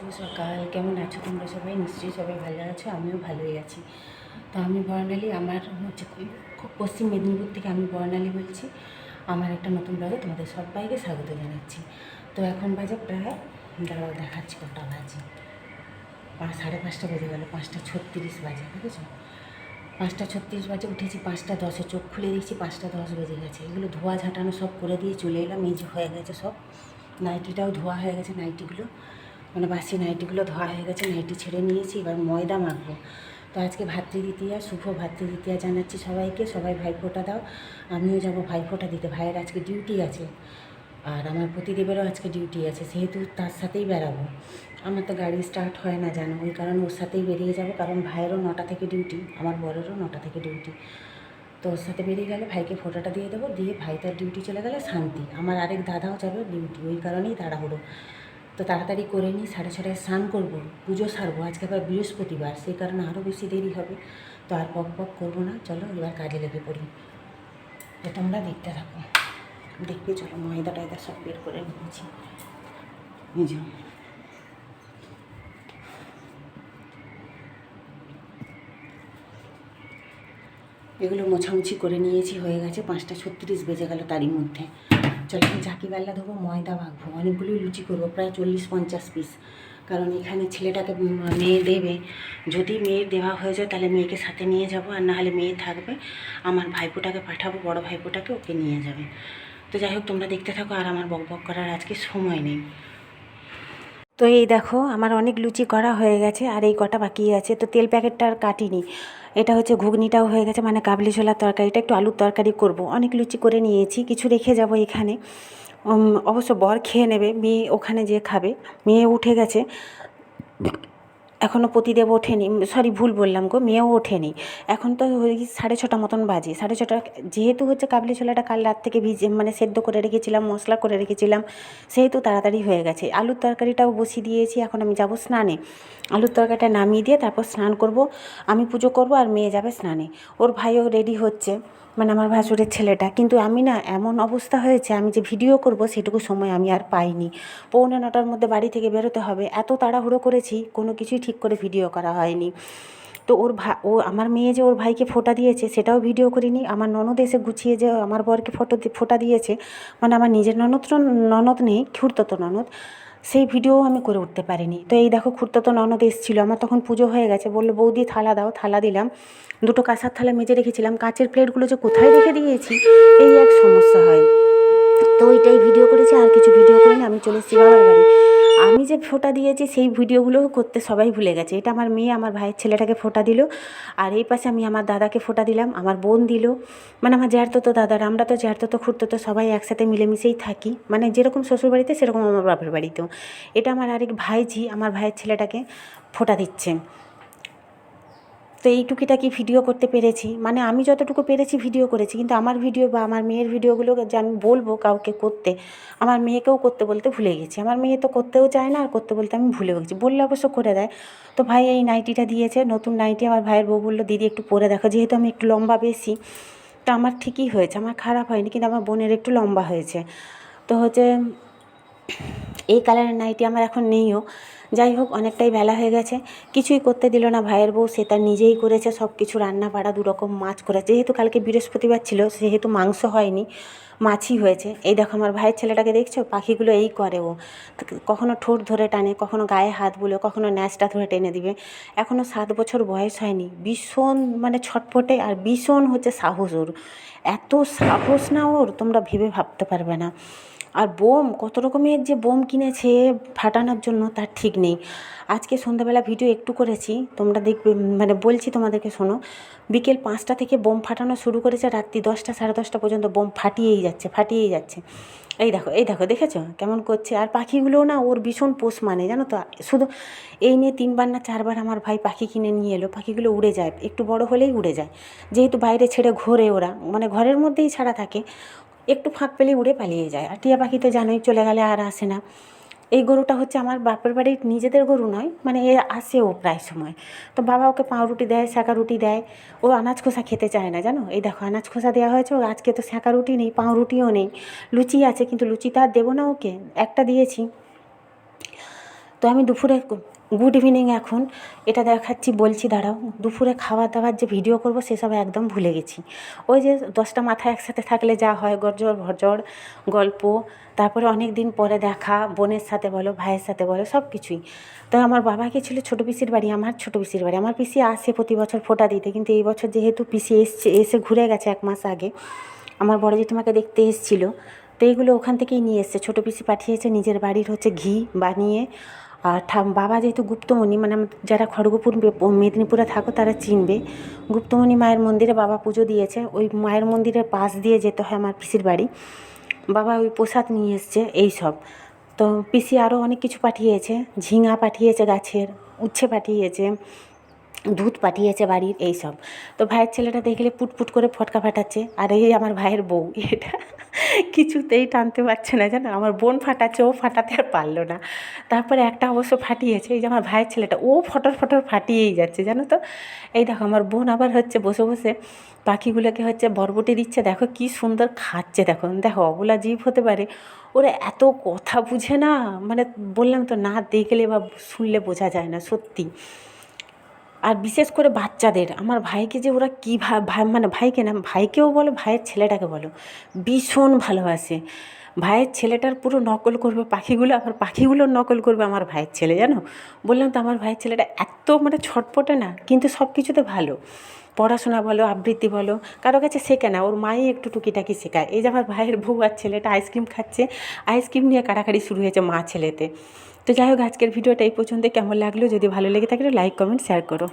শুভ সকাল কেমন আছো? তোমরা সবাই নিশ্চয়ই সবাই ভালো আছো, আমিও ভালোই আছি। তো আমি বর্ণালী, আমার হচ্ছে খুব- পশ্চিম মেদিনীপুর থেকে আমি বর্ণালী বলছি। আমার একটা নতুন ব্লগে তোমাদের সবাইকে স্বাগত জানাচ্ছি। তো এখন বাজে প্রায়, দাঁড়াও দেখাচ্ছি কটা বাজে। পাঁচ সাড়ে পাঁচটা বেজে গেল, পাঁচটা ছত্রিশ বাজে, বুঝেছ? পাঁচটা ছত্রিশ বাজে, উঠেছি পাঁচটা দশে, চোখ খুলে দিয়েছি পাঁচটা দশ বেজে গেছে। এগুলো ধোয়া ঝাঁটানো সব করে দিয়ে চলে এলাম, এই যে হয়ে গেছে সব। নাইটিটাও ধোয়া হয়ে গেছে, নাইটিগুলো। মানে বাসি নাইটিগুলো ধোয়া হয়ে গেছে, নাইটি ছেড়ে নিয়েছি, এবার ময়দা মাখবো। তো আজকে ভাতৃদ্বিতীয়া শুভ ভাতৃদ্বিতীয়া জানাচ্ছি সবাইকে, সবাই ভাইফোঁটা দাও, আমিও যাব ভাইফোঁটা দিতে, ভাইয়ের আজকে ডিউটি আছে, আর আমার প্রতিদেবেরও আজকে ডিউটি আছে, সেহেতু তার সাথেই বেরাবো আমার তো গাড়ি স্টার্ট হয় না জানো, ওই কারণে ওর সাথেই বেরিয়ে যাব, কারণ ভাইয়েরও নটা থেকে ডিউটি, আমার বরেরও নটা থেকে ডিউটি। তো ওর সাথে বেরিয়ে গেলে ভাইকে ফোটোটা দিয়ে দেবো, দিয়ে ভাই তার ডিউটি চলে গেলে শান্তি, আমার আরেক দাদাও যাবে ডিউটি, ওই কারণেই তাড়াহুড়ো। তো তাড়াতাড়ি করে নিই সাড়ে ছটায় স্নান করব, পুজো সারবো, আজকে আবার বৃহস্পতিবার, সেই কারণে আরও বেশি দেরি হবে। তো আর পক পক করব না, চলো এবার কাজে লেগে পড়ি। তো তোমরা দেখতে থাকো। দেখবে, চলো ময়দা টয়দা সব বের করে নিয়েছি। এগুলো মোছামুছি করে নিয়েছি, হয়ে গেছে পাঁচটা ছত্রিশ, বেজে গেল তারই মধ্যে। চলো ঝাঁকি বেলা দেবো ময়দা মাখবো অনেকগুলোই লুচি করব, প্রায় চল্লিশ পঞ্চাশ পিস কারণ এখানে ছেলেটাকে মেয়ে দেবে। যদি মেয়ের দেওয়া হয়ে যায়, তাহলে মেয়েকে সাথে নিয়ে যাব। আর নাহলে মেয়ে থাকবে, আমার ভাইপোটাকে পাঠাবো, বড় ভাইপোটাকে ওকে নিয়ে যাবে। তো যাই হোক, তোমরা দেখতে থাকো, আর আমার বক বক করার আজকে সময় নেই। তো এই দেখো, আমার অনেক লুচি করা হয়ে গেছে আর এই কটা বাকি আছে। তো তেল প্যাকেটটা আর কাটিনি। এটা হচ্ছে ঘুগনিটাও হয়ে গেছে মানে কাবলি ছোলার তরকারিটা একটু আলুর তরকারি করব। অনেক লুচি করে নিয়েছি, কিছু রেখে যাব এখানে। অবশ্য বর খেয়ে নেবে, মেয়ে ওখানে যেয়ে খাবে। মেয়ে উঠে গেছে। এখনও পতিদেব ওঠেনি। সরি ভুল বললাম গো, মেয়েও ওঠেনি। এখন তো ওই সাড়ে ছটা মতন বাজে। সাড়ে ছটা, যেহেতু হচ্ছে কাবলি ছোলাটা কাল রাত থেকে ভিজে মানে সেদ্ধ করে রেখেছিলাম, মশলা করে রেখেছিলাম, সেহেতু তাড়াতাড়ি হয়ে গেছে। আলুর তরকারিটাও বসিয়ে দিয়েছি, এখন আমি যাব স্নানে। আলুর তরকারিটা নামিয়ে দিয়ে তারপর স্নান করব। আমি পুজো করব আর মেয়ে যাবে স্নানে। ওর ভাইও রেডি হচ্ছে। মানে আমার ভাসুরের ছেলেটা। কিন্তু আমি না এমন অবস্থা হয়েছে, আমি যে ভিডিও করব সেটুকু সময় আমি আর পাইনি। পৌনে নটার মধ্যে বাড়ি থেকে বেরোতে হবে, এত তাড়াহুড়ো করেছি, কোনো কিছুই ঠিক করে ভিডিও করা হয়নি। তো ওর ভা, ও আমার মেয়ে যে ওর ভাইকে ফোঁটা দিয়েছে, সেটাও ভিডিও করিনি। আমার ননদ এসে গুছিয়ে যে আমার বরকে ফটো ফোটা দিয়েছে মানে আমার নিজের ননদ ননদ নেই খুঁড়তো ননদ। সেই ভিডিও আমি করে উঠতে পারিনি। তো এই দেখো তো ননদ এসেছিল। আমার তখন পুজো হয়ে গেছে। বলল, বৌদি, থালা দাও, থালা দিলাম। দুটো কাঁসার থালা মেজে রেখেছিলাম। কাঁচের প্লেটগুলো যে কোথায় রেখে দিয়েছি, এই এক সমস্যা হয়। তো ওইটাই ভিডিও করেছি। আর কিছু ভিডিও করিনি। আমি চলে এসেছি বাবার বাড়ি। আমি যে ফোটা দিয়েছি, সেই ভিডিওগুলোও করতে সবাই ভুলে গেছে। এটা আমার মেয়ে, আমার ভাইয়ের ছেলেটাকে ফোঁটা দিল। আর এই পাশে আমি আমার দাদাকে ফোঁটা দিলাম, আমার বোন দিল। মানে আমার জ্যাঠতো তো দাদার, আমরা তো জ্যাঠতো তো খুঁড়তো তো সবাই একসাথে মিলেমিশেই থাকি। মানে যেরকম শ্বশুরবাড়িতে, সেরকম আমার বাপের বাড়িতেও। এটা আমার আরেক ভাইঝি, আমার ভাইয়ের ছেলেটাকে ফোঁটা দিচ্ছে। তো এইটুকিটাকি ভিডিও করতে পেরেছি। মানে আমি যতটুকু পেরেছি ভিডিও করেছি। কিন্তু আমার ভিডিও বা আমার মেয়ের ভিডিওগুলো যে আমি বলব কাউকে করতে, আমার মেয়েকেও করতে বলতে ভুলে গেছি। আমার মেয়ে তো করতেও চায় না, আর করতে বলতে আমি ভুলেও গেছি। বললে অবশ্য করে দেয়। তো ভাই এই নাইটিটা দিয়েছে, নতুন নাইটি আমার ভাইয়ের বউ বলল, দিদি একটু পরে দেখো, যেহেতু আমি একটু লম্বা বেশি, তো আমার ঠিকই হয়েছে, আমার খারাপ হয়নি, কিন্তু আমার বোনের একটু লম্বা হয়েছে। তো হচ্ছে এই কালারের নাইটি আমার এখন নেইও। যাই হোক, অনেকটাই বেলা হয়ে গেছে। কিছুই করতে দিল না ভাইয়ের বউ, সে তার নিজেই করেছে সব কিছু রান্না বাড়া দু রকম মাছ করেছে। যেহেতু কালকে বৃহস্পতিবার ছিল, সেহেতু মাংস হয়নি, মাছই হয়েছে। এই দেখো, আমার ভাইয়ের ছেলেটাকে দেখছ? পাখিগুলো এই করে ও। কখনো ঠোঁট ধরে টানে, কখনো গায়ে হাত বুলে, কখনো ন্যাচটা ধরে টেনে দিবে। এখনও সাত বছর বয়স হয়নি। ভীষণ মানে ছটফটে আর ভীষণ হচ্ছে সাহস ওর। এত সাহস না ওর, তোমরা ভেবে ভাবতে পারবে না। আর বোম, কত রকমের যে বোম কিনেছে ফাটানোর জন্য তার ঠিক নেই। আজকে সন্ধ্যাবেলা ভিডিও একটু করেছি, তোমরা দেখবে মানে বলছি তোমাদেরকে শোনো। বিকেল পাঁচটা থেকে বোম ফাটানো শুরু করেছে, রাত্রি দশটা, সাড়ে দশটা পর্যন্ত বোম ফাটিয়েই যাচ্ছে ফাটিয়েই যাচ্ছে। এই দেখো এই দেখো, দেখেছ? কেমন করছে? আর পাখিগুলোও না, ওর ভীষণ পোষ মানে জানো তো? শুধু এই নিয়ে তিনবার না চারবার আমার ভাই পাখি কিনে নিয়ে এলো, পাখিগুলো উড়ে যায়, একটু বড় হলেই উড়ে যায়। যেহেতু বাইরে ছেড়ে ঘোরে ওরা মানে ঘরের মধ্যেই ছাড়া থাকে একটু ফাঁক পেলেই উড়ে পালিয়ে যায়। আর টিয়া পাখি তো জানোই চলে গেলে আর আসে না। এই গরুটা হচ্ছে আমার বাপের বাড়ির নিজেদের গরু নয় মানে এ আসেও প্রায় সময়। তো বাবা ওকে পাউরুটি দেয় শাঁকা রুটি দেয়। ও আনাজ খোসা খেতে চায় না, জানো? এই দেখো আনাজ খোসা দেওয়া হয়েছে ও আজকে তো শাঁকা রুটি নেই, পাউরুটিও নেই। লুচি আছে, কিন্তু লুচি তো আর দেবো না ওকে। একটা দিয়েছি। তো আমি দুপুরে গুড ইভিনিং এখন। এটা দেখাচ্ছি, বলছি, দাঁড়াও। দুপুরে খাওয়া দাওয়ার যে ভিডিও করব সেসব একদম ভুলে গেছি। ওই যে দশটা মাথা একসাথে থাকলে যা হয় গরজর ভজর গল্প, তারপরে অনেক দিন পরে দেখা, বোনের সাথে বলো, ভাইয়ের সাথে বলো, সব কিছুই। তো আমার বাবা গেছিল ছোটো পিসির বাড়ি, আমার ছোটো পিসির বাড়ি। আমার পিসি আসে প্রতি বছর ফোঁটা দিতে, কিন্তু এই বছর যেহেতু পিসি এসছে, এসে ঘুরে গেছে এক মাস আগে, আমার বড় জেঠিমাকে দেখতে এসেছিল। তো এইগুলো ওখান থেকেই নিয়ে এসছে। ছোটো পিসি পাঠিয়েছে, নিজের বাড়ির হচ্ছে ঘি বানিয়ে আর বাবা যেহেতু গুপ্তমণি মানে যারা খড়গপুর, মেদিনীপুরে থাকো তারা চিনবে। গুপ্তমণি মায়ের মন্দিরে বাবা পুজো দিয়েছে। ওই মায়ের মন্দিরের পাশ দিয়ে যেতে হয় আমার পিসির বাড়ি। বাবা ওই প্রসাদ নিয়ে এসছে এইসব তো পিসি আরও অনেক কিছু পাঠিয়েছে। ঝিঙা পাঠিয়েছে গাছের, উচ্ছে পাঠিয়েছে। দুধ পাঠিয়েছে বাড়ির, এইসব। তো ভাইয়ের ছেলেটা দেখলে পুটপুট করে ফটকা ফাটাচ্ছে। আর এই আমার ভাইয়ের বউ, এটা কিছুতেই টানতে পারছে না, জানো? আমার বোন ফাটাচ্ছে, ও ফাটাতে আর পারল না। তারপরে একটা অবশ্য ফাটিয়েছে, এই যে আমার ভাইয়ের ছেলেটা, ও ফটর ফটর ফাটিয়েই যাচ্ছে, জানো তো? এই দেখো, আমার বোন আবার হচ্ছে বসে বসে পাখিগুলোকে হচ্ছে বরবটি দিচ্ছে, দেখো কি সুন্দর খাচ্ছে, দেখো। দেখো, অবলা জীব হতে পারে, ওরা এত কথা বুঝে না মানে বললাম তো, না দেখলে বা শুনলে বোঝা যায় না, সত্যি। আর বিশেষ করে বাচ্চাদের, আমার ভাইকে যে ওরা কী ভাই মানে ভাইকে না, ভাইকেও বলো, ভাইয়ের ছেলেটাকে বলো, ভীষণ ভালোবাসে। ভাইয়ের ছেলেটার পুরো নকল করবে পাখিগুলো, আবার পাখিগুলোর নকল করবে আমার ভাইয়ের ছেলে, জানো? বললাম তো আমার ভাইয়ের ছেলেটা এত মানে ছটপটে না, কিন্তু সব কিছুতে ভালো। পড়াশোনা বলো, আবৃত্তি বলো, কারও কাছে শেখে না, ওর মাই একটু টুকিটাকি শেখায়। এই যে আমার ভাইয়ের বউ আর ছেলেটা আইসক্রিম খাচ্ছে, আইসক্রিম নিয়ে কাড়াকাড়ি শুরু হয়েছে মা ছেলেতে। তো যাই হোক, আজকের ভিডিওটা এই পর্যন্ত কেমন লাগল, যদি ভালো লেগে থাকে লাইক কমেন্ট শেয়ার করো।